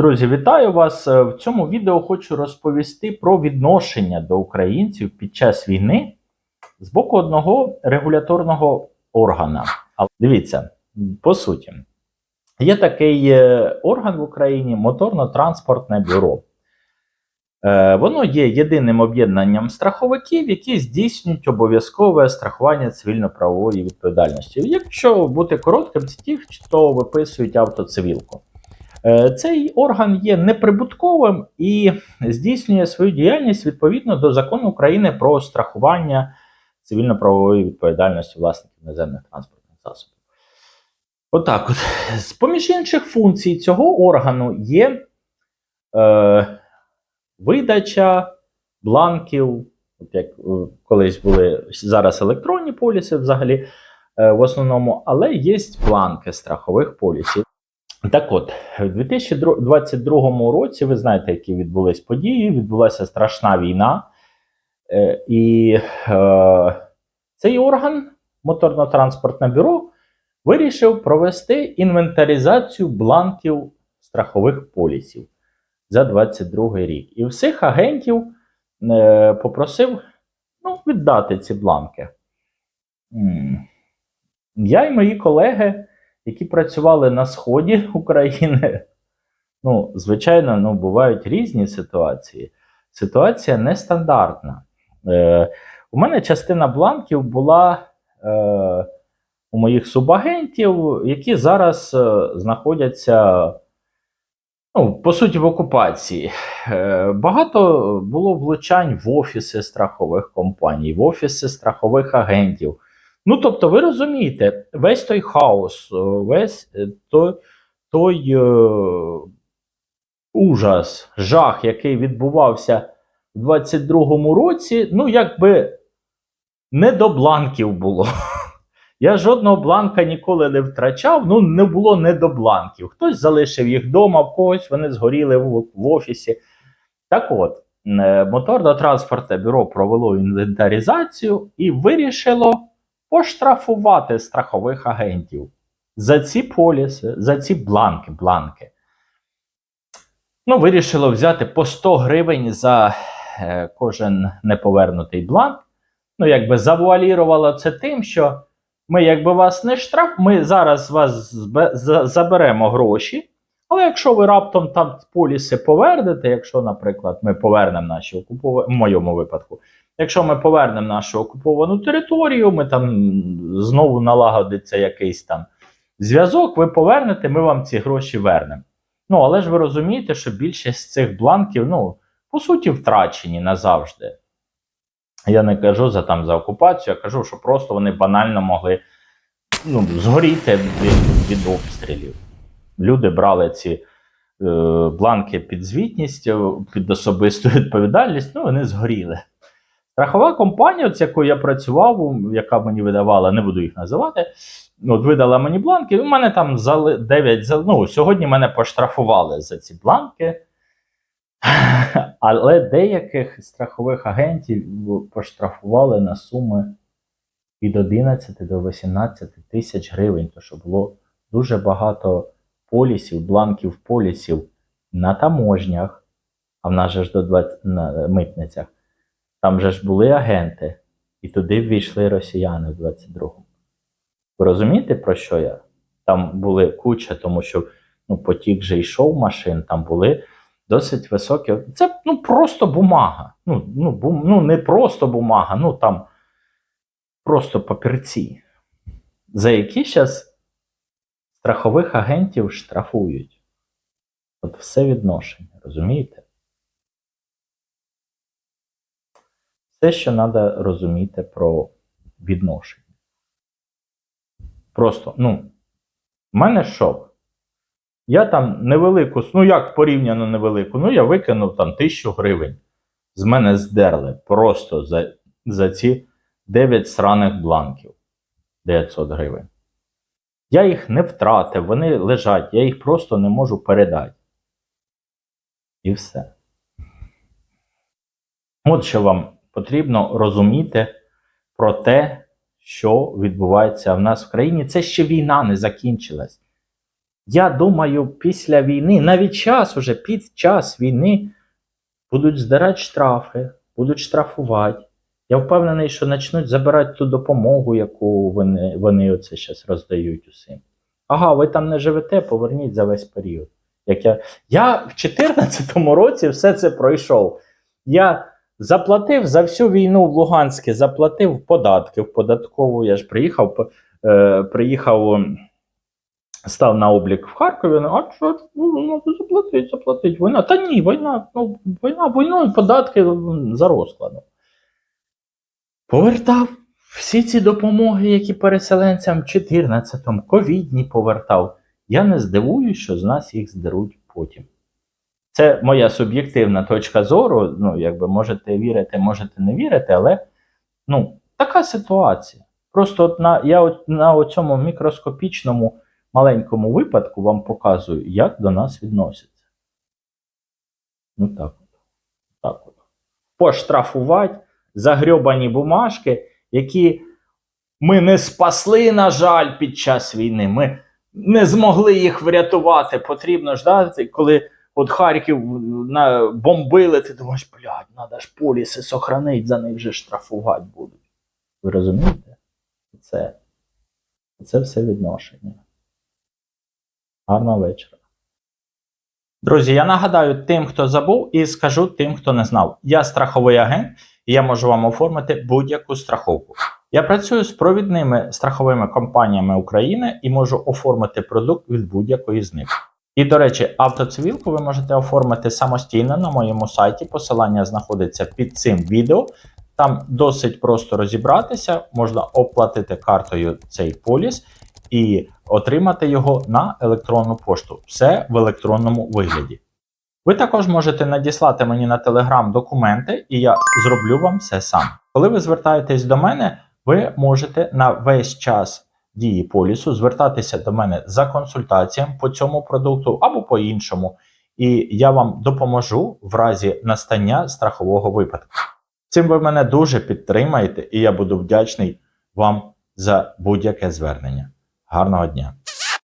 Друзі, вітаю вас! Е, В цьому відео хочу розповісти про відношення до українців під час війни з боку одного регуляторного органа. Але дивіться, по суті, є такий е, орган в Україні моторно-транспортне бюро. Е, Воно є єдиним об'єднанням страховиків, які здійснюють обов'язкове страхування цивільно-правової відповідальності. Якщо бути коротким, це ті, хто виписують автоцивілку. Е, Цей орган є неприбутковим і здійснює свою діяльність відповідно до закону України про страхування цивільно-правової відповідальності власників наземних транспортних засобів. Отак, от. З поміж інших функцій цього органу є е, видача бланків, от як е, колись були зараз електронні поліси взагалі е, в основному, але є бланки страхових полісів. Так от, у 2022 році, ви знаєте, які відбулись події, відбулася страшна війна, е, і е, цей орган, моторно-транспортне бюро, вирішив провести інвентаризацію бланків страхових полісів за 2022 рік. І всіх агентів е, попросив ну, віддати ці бланки. Я і мої колеги які працювали на сході України. Ну, звичайно, ну, бувають різні ситуації. Ситуація нестандартна. Е, У мене частина бланків була е, у моїх субагентів, які зараз е, знаходяться, ну, по суті, в окупації. Е, Багато було влучань в офіси страхових компаній, в офіси страхових агентів. Ну, тобто, ви розумієте, весь той хаос, е, весь е, той, той е, ужас, жах, який відбувався в 22-му році, ну, якби не до бланків було. Я жодного бланка ніколи не втрачав, ну не було не до бланків. Хтось залишив їх вдома, в когось вони згоріли в, в офісі. Так от, е, моторно-транспортне бюро провело інвентаризацію і вирішило поштрафувати страхових агентів за ці поліси, за ці бланки. бланки. Ну, вирішило взяти по 100 гривень за е, кожен неповернутий бланк. Ну, якби завуалірувало це тим, що ми, якби вас не штраф, ми зараз вас заберемо гроші. Але якщо ви раптом там поліси повернете, якщо, наприклад, ми повернемо наші окуповані, в моєму випадку, Якщо ми повернемо нашу окуповану територію, ми там знову налагодиться якийсь там зв'язок, ви повернете, ми вам ці гроші вернемо. Ну, але ж ви розумієте, що більшість цих бланків, ну, по суті, втрачені назавжди. Я не кажу за там за окупацію, я кажу, що просто вони банально могли ну, згоріти від, від обстрілів. Люди брали ці е, бланки під звітність, е, під особисту відповідальність, ну, вони згоріли. Страхова компанія, з якою я працював, яка мені видавала, не буду їх називати, от видала мені бланки. У мене там зали 9 зал- ну, сьогодні мене поштрафували за ці бланки. Але деяких страхових агентів поштрафували на суми від 11 до 18 тисяч гривень, то що було дуже багато полісів, бланків полісів на таможнях, а в нас же ж до 20 на митницях. Там же ж були агенти, і туди ввійшли росіяни в 22-му. Ви розумієте, про що я? Там були куча, тому що ну, потік же йшов машин, там були досить високі. Це ну, просто бумага. Ну, ну, бум, ну, не просто бумага, ну там просто папірці, за які зараз страхових агентів штрафують. От все відношення, розумієте? Все, що треба розуміти про відношення. Просто, ну, в мене шок. Я там невелику, ну як порівняно невелику, ну я викинув там тисячу гривень. З мене здерли просто за, за ці 9 сраних бланків 900 гривень. Я їх не втратив, вони лежать, я їх просто не можу передати. І все. От що вам потрібно розуміти про те, що відбувається в нас в країні. Це ще війна не закінчилась. Я думаю, після війни, навіть час уже під час війни будуть здирати штрафи, будуть штрафувати. Я впевнений, що почнуть забирати ту допомогу, яку вони, вони оце зараз роздають усім. Ага, ви там не живете, поверніть за весь період. Як я, я в 2014 році все це пройшов. Я заплатив за всю війну в Луганське, заплатив податки в податкову. Я ж приїхав, е, приїхав, став на облік в Харкові. Ну, а що ну, ну, заплатить, заплатить. Війна. Та ні, війна, ну, війна, війною податки за розкладом. Повертав всі ці допомоги, які переселенцям в 14-му, ковідні повертав. Я не здивуюсь, що з нас їх здеруть потім. Це моя суб'єктивна точка зору. Ну, якби можете вірити, можете не вірити, але ну, така ситуація. Просто от на, я от на цьому мікроскопічному маленькому випадку вам показую, як до нас відносяться. Ну так от. Так от. Поштрафувати загрьобані бумажки, які ми не спасли, на жаль, під час війни. Ми не змогли їх врятувати. Потрібно ждати, коли от Харків на, бомбили, ти думаєш, блядь, треба ж поліси сохранити, за них же штрафувати будуть. Ви розумієте? Це, це все відношення. Гарного вечора. Друзі, я нагадаю тим, хто забув, і скажу тим, хто не знав. Я страховий агент, і я можу вам оформити будь-яку страховку. Я працюю з провідними страховими компаніями України і можу оформити продукт від будь-якої з них. І, до речі, автоцивілку ви можете оформити самостійно на моєму сайті. Посилання знаходиться під цим відео. Там досить просто розібратися, можна оплатити картою цей поліс і отримати його на електронну пошту. Все в електронному вигляді. Ви також можете надіслати мені на Telegram документи, і я зроблю вам все сам. Коли ви звертаєтесь до мене, ви можете на весь час дії полісу звертатися до мене за консультаціями по цьому продукту або по іншому, і я вам допоможу в разі настання страхового випадку. Цим ви мене дуже підтримаєте, і я буду вдячний вам за будь-яке звернення. Гарного дня!